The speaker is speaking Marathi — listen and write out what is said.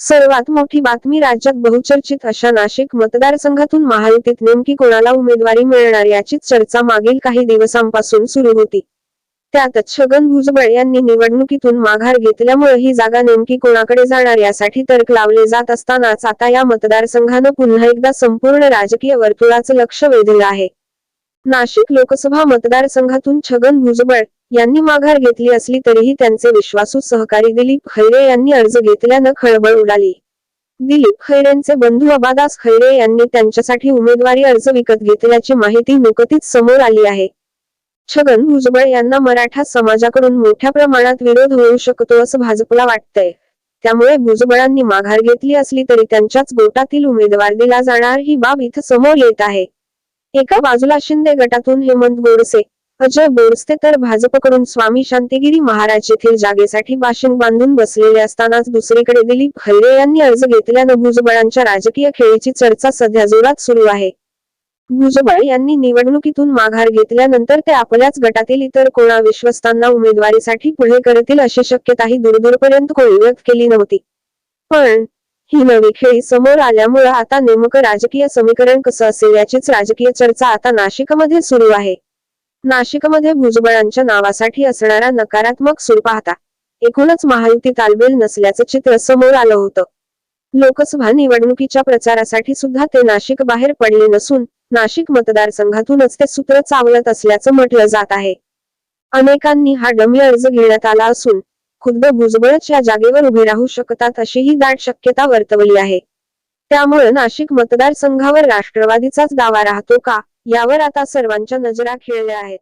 सर्वात मोठी बातमी राज्यात बहुचर्चित अशा नाशिक मतदारसंघातून महायुतीत नेमकी कोणाला उमेदवारी मिळणार याचीच चर्चा मागील काही दिवसांपासून सुरू होती. त्यातच छगन भुजबळ यांनी निवडणुकीतून माघार घेतल्यामुळे ही जागा नेमकी कोणाकडे जाणार यासाठी तर्क लावले जात असतानाच आता या मतदारसंघानं पुन्हा एकदा संपूर्ण राजकीय वर्तुळाचं लक्ष वेधलं आहे. नाशिक लोकसभा मतदारसंघातून छगन भुजबळ यांनी माघार घेतली असली तरीही त्यांचे विश्वासू सहकारी दिलीप खैरे यांनी अर्ज घेतल्यानं खळबळ उडाली. दिलीप खैरेंचे बंधू अबादास खैरे यांनी त्यांच्यासाठी उमेदवारी अर्ज विकत घेतल्याची माहिती नुकतीच समोर आली आहे. छगन भुजबळ यांना मराठा समाजाकडून मोठ्या प्रमाणात विरोध होऊ शकतो असं भाजपला वाटतंय. त्यामुळे भुजबळांनी माघार घेतली असली तरी त्यांच्याच गोटातील उमेदवार दिला जाणार ही बाब इथं समोर येत आहे. एका बाजूला शिंदे गटातून हेमंत गोडसे अजय बोरस्ते तर भाजपकडून स्वामी शांतिगिरी महाराज येथील जागेसाठी बाशिंग बांधून बसलेले असतानाच दुसरीकडे दिलीप हल्ले यांनी अर्ज घेतल्यानं भुजबळांच्या राजकीय खेळीची चर्चा सध्या जोरात सुरू आहे. भुजबळ यांनी निवडणुकीतून माघार घेतल्यानंतर ते आपल्याच गटातील इतर कोणा विश्वस्तांना उमेदवारीसाठी पुढे करतील अशी शक्यताही दूरदूरपर्यंत कोणी व्यक्त केली नव्हती. पण ही नवी खेळी समोर आल्यामुळे आता नेमकं राजकीय समीकरण कसं असेल याचीच राजकीय चर्चा आता नाशिकमध्ये सुरू आहे. नाशिकमध्ये भुजबळांच्या नावासाठी असणारा नकारात्मक सूर पाहता एकूणच महायुती तालमेल नसल्याचं चित्र समोर आलं होतं. लोकसभा निवडणुकीच्या प्रचारासाठी सुद्धा ते नाशिक बाहेर पडले नसून नाशिक मतदारसंघातूनच ते सूत्र चावलत असल्याचं म्हटलं जात आहे. अनेकांनी हा डमी अर्ज घेण्यात आला असून खुद्द भुजबळच या जागेवर उभे राहू शकतात अशी ही दाट शक्यता वर्तवली आहे. त्यामुळे नाशिक मतदारसंघावर राष्ट्रवादीचाच दावा राहतो का? यावर आता सर्वांच्या नजरा खेळल्या आहेत.